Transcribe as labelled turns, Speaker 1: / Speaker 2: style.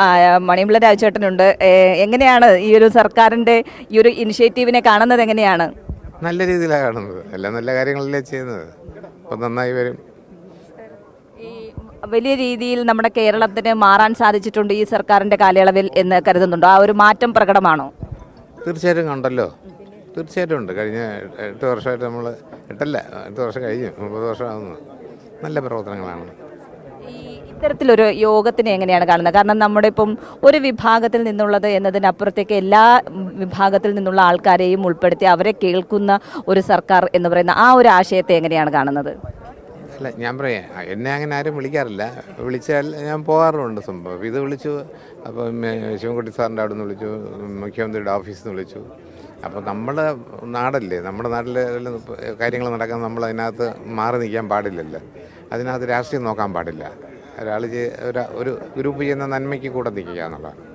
Speaker 1: ആ, മണിയമ്പിള്ള രാജചേട്ടനുണ്ട് എങ്ങനെയാണ് ഈ ഒരു സർക്കാരിന്റെ ഈ ഒരു ഇനിഷ്യേറ്റീവിനെ കാണുന്നത് എങ്ങനെയാണ്?
Speaker 2: നല്ല രീതിയിലാണ് കാണുന്നത്. എല്ലാം നല്ല കാര്യങ്ങളല്ലേ ചെയ്യുന്നത്. അപ്പം നന്നായി വരും.
Speaker 1: വലിയ രീതിയിൽ നമ്മുടെ കേരളത്തിന് മാറാൻ സാധിച്ചിട്ടുണ്ട് ഈ സർക്കാരിന്റെ കാലയളവിൽ എന്ന് കരുതുന്നുണ്ടോ? ആ ഒരു മാറ്റം പ്രകടമാണോ?
Speaker 2: തീർച്ചയായിട്ടും കണ്ടല്ലോ. തീർച്ചയായിട്ടും ഉണ്ട്. കഴിഞ്ഞ എട്ട് വർഷമായിട്ട് നമ്മൾ എട്ടല്ല എട്ട് വർഷം കഴിഞ്ഞു മുപ്പത് വർഷമാകുന്നു. നല്ല പ്രവർത്തനങ്ങളാണ്.
Speaker 1: ഇത്തരത്തിലൊരു യോഗത്തിനെ എങ്ങനെയാണ് കാണുന്നത്? കാരണം നമ്മുടെ ഇപ്പം ഒരു വിഭാഗത്തിൽ നിന്നുള്ളത് എന്നതിനപ്പുറത്തേക്ക് എല്ലാ വിഭാഗത്തിൽ നിന്നുള്ള ആൾക്കാരെയും ഉൾപ്പെടുത്തി അവരെ കേൾക്കുന്ന ഒരു സർക്കാർ എന്ന് പറയുന്ന ആ ഒരു ആശയത്തെ എങ്ങനെയാണ് കാണുന്നത്?
Speaker 2: അല്ല ഞാൻ പറയാം. എന്നെ അങ്ങനെ ആരും വിളിക്കാറില്ല. വിളിച്ചാൽ ഞാൻ പോകാറുമുണ്ട് സംഭവം. ഇത് വിളിച്ചു അപ്പം ശിവൻകുട്ടി സാറിന്റെ അവിടെ നിന്ന് വിളിച്ചു മുഖ്യമന്ത്രിയുടെ ഓഫീസിൽ നിന്ന് വിളിച്ചു. അപ്പോൾ നമ്മുടെ നാടല്ലേ? നമ്മുടെ നാട്ടിലെ കാര്യങ്ങൾ നടക്കാൻ നമ്മൾ അതിനകത്ത് മാറി നിൽക്കാൻ പാടില്ലല്ലോ. അതിനകത്ത് രാഷ്ട്രീയം നോക്കാൻ പാടില്ല. ഒരാൾ ഒരു ഗ്രൂപ്പ് ചെയ്യുന്ന നന്മയ്ക്ക് കൂടെ നിൽക്കുക എന്നുള്ളതാണ്.